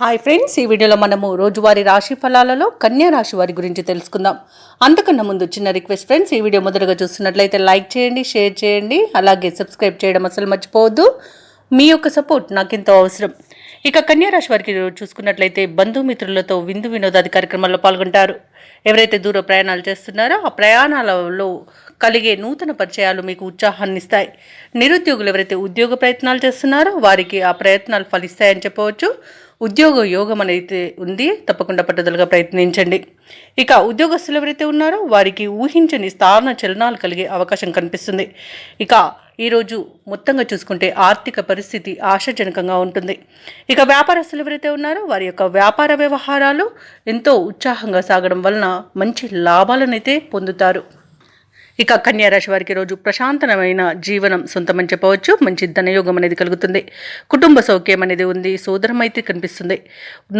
Hi friends ఈ వీడియోలో మనము రోజువారీ రాశి ఫలాలలో కన్యా రాశి వారి గురించి తెలుసుకుందాం. అంతకన్నా ముందు చిన్న రిక్వెస్ట్ ఫ్రెండ్స్ ఈ వీడియో మొదటగా చూస్తున్నట్లయితే లైక్ చేయండి షేర్ చేయండి అలాగే సబ్స్క్రైబ్ చేయడం అసలు మర్చిపోవద్దు. మీ యొక్క సపోర్ట్ నాకు ఎంతో అవసరం. ఇక కన్యా రాశి వారికి చూసుకున్నట్లయితే బంధుమిత్రులతో విందు వినోదాది కార్యక్రమాల్లో పాల్గొంటారు. ఎవరైతే దూర ప్రయాణాలు చేస్తున్నారో ఆ ప్రయాణాలలో కలిగే నూతన పరిచయాలు మీకు ఉత్సాహాన్ని ఇస్తాయి. నిరుద్యోగులు ఎవరైతే ఉద్యోగ ప్రయత్నాలు చేస్తున్నారో వారికి ఆ ప్రయత్నాలు ఫలిస్తాయని చెప్పవచ్చు. ఉద్యోగ యోగం అనేది ఉంది తప్పకుండా పట్టుదలగా ప్రయత్నించండి. ఇక ఉద్యోగస్తులు ఎవరైతే ఉన్నారో వారికి ఊహించని స్థాన చలనాలు కలిగే అవకాశం కనిపిస్తుంది. ఇక ఈరోజు మొత్తంగా చూసుకుంటే ఆర్థిక పరిస్థితి ఆశాజనకంగా ఉంటుంది. ఇక వ్యాపారస్తులు ఎవరైతే ఉన్నారో వారి యొక్క వ్యాపార వ్యవహారాలు ఎంతో ఉత్సాహంగా సాగడం వలన మంచి లాభాలనైతే పొందుతారు. ఇక కన్యా రాశి వారికి రోజు ప్రశాంతమైన జీవనం సొంతమని చెప్పవచ్చు. మంచి ధనయోగం అనేది కలుగుతుంది. కుటుంబ సౌఖ్యం అనేది ఉంది. సోదరమైతే కనిపిస్తుంది.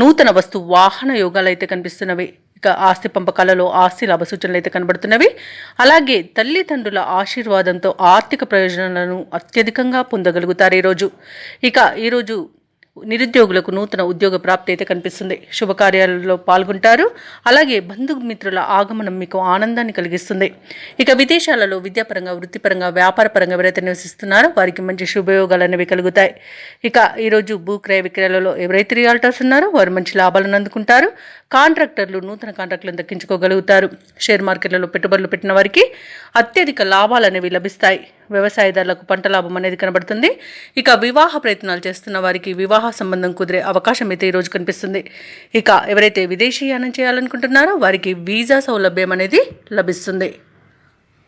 నూతన వస్తు వాహన యోగాలు అయితే కనిపిస్తున్నవి. ఇక ఆస్తి పంపకాలలో ఆస్తి లాభ సూచనలు అయితే కనబడుతున్నవి. అలాగే తల్లిదండ్రుల ఆశీర్వాదంతో ఆర్థిక ప్రయోజనాలను అత్యధికంగా పొందగలుగుతారు ఈరోజు ఇక ఈరోజు నిరుద్యోగులకు నూతన ఉద్యోగ ప్రాప్తి అయితే కనిపిస్తుంది. శుభకార్యాలలో పాల్గొంటారు. అలాగే బంధుమిత్రుల ఆగమనం మీకు ఆనందాన్ని కలిగిస్తుంది. ఇక విదేశాలలో విద్యాపరంగా వృత్తిపరంగా వ్యాపారపరంగా ఎవరైతే నివసిస్తున్నారో వారికి మంచి శుభయోగాలు అనేవి కలుగుతాయి. ఇక ఈరోజు భూ క్రయ విక్రయాలలో ఎవరైతే రియాల్టర్స్ ఉన్నారో వారు మంచి లాభాలను అందుకుంటారు. కాంట్రాక్టర్లు నూతన కాంట్రాక్టులను దక్కించుకోగలుగుతారు. షేర్ మార్కెట్లలో పెట్టుబడులు పెట్టిన వారికి అత్యధిక లాభాలు అనేవి లభిస్తాయి. వ్యవసాయదారులకు పంట లాభం అనేది కనబడుతుంది. ఇక వివాహ ప్రయత్నాలు చేస్తున్న వారికి వివాహ సంబంధం కుదిరే అవకాశం అయితే ఈరోజు కనిపిస్తుంది. ఇక ఎవరైతే విదేశీయానం చేయాలనుకుంటున్నారో వారికి వీసా సౌలభ్యం అనేది లభిస్తుంది.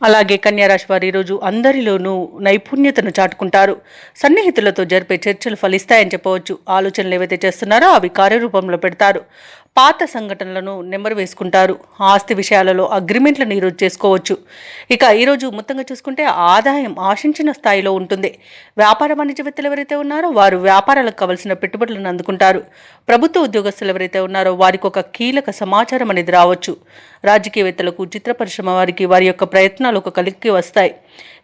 అలాగే కన్యారాశి వారు ఈరోజు అందరిలోనూ నైపుణ్యతను చాటుకుంటారు. సన్నిహితులతో జరిపే చర్చలు ఫలిస్తాయని చెప్పవచ్చు. ఆలోచనలు ఏవైతే చేస్తున్నారో అవి కార్యరూపంలో పెడతారు. పాత సంఘటనలను నెంబరు వేసుకుంటారు. ఆస్తి విషయాలలో అగ్రిమెంట్లను ఈరోజు చేసుకోవచ్చు. ఇక ఈరోజు మొత్తంగా చూసుకుంటే ఆదాయం ఆశించిన స్థాయిలో ఉంటుంది. వ్యాపార వాణిజ్యవేత్తలు ఎవరైతే ఉన్నారో వారు వ్యాపారాలకు కావలసిన పెట్టుబడులను అందుకుంటారు. ప్రభుత్వ ఉద్యోగస్తులు ఎవరైతే ఉన్నారో వారికి ఒక కీలక సమాచారం అనేది రావచ్చు. రాజకీయవేత్తలకు చిత్ర పరిశ్రమ వారికి వారి యొక్క ప్రయత్నాలు ఒక కలిక్కి వస్తాయి.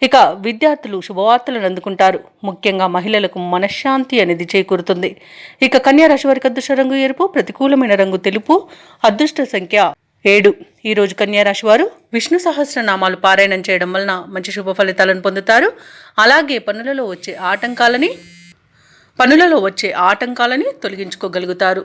ఇక విద్యార్థులు శుభవార్తలను అందుకుంటారు. ముఖ్యంగా మహిళలకు మనశ్శాంతి అనేది చేకూరుతుంది. ఇక కన్యారాశి వారికి అదృష్ట రంగు ఎరుపు ప్రతికూలమైన రంగు తెలుపు అదృష్ట సంఖ్య ఏడు. ఈరోజు కన్యారాశి వారు విష్ణు సహస్రనామాలు పారాయణం చేయడం వలన మంచి శుభ ఫలితాలను పొందుతారు. అలాగే పనులలో వచ్చే ఆటంకాలని పనులలో వచ్చే ఆటంకాలని తొలగించుకోగలుగుతారు.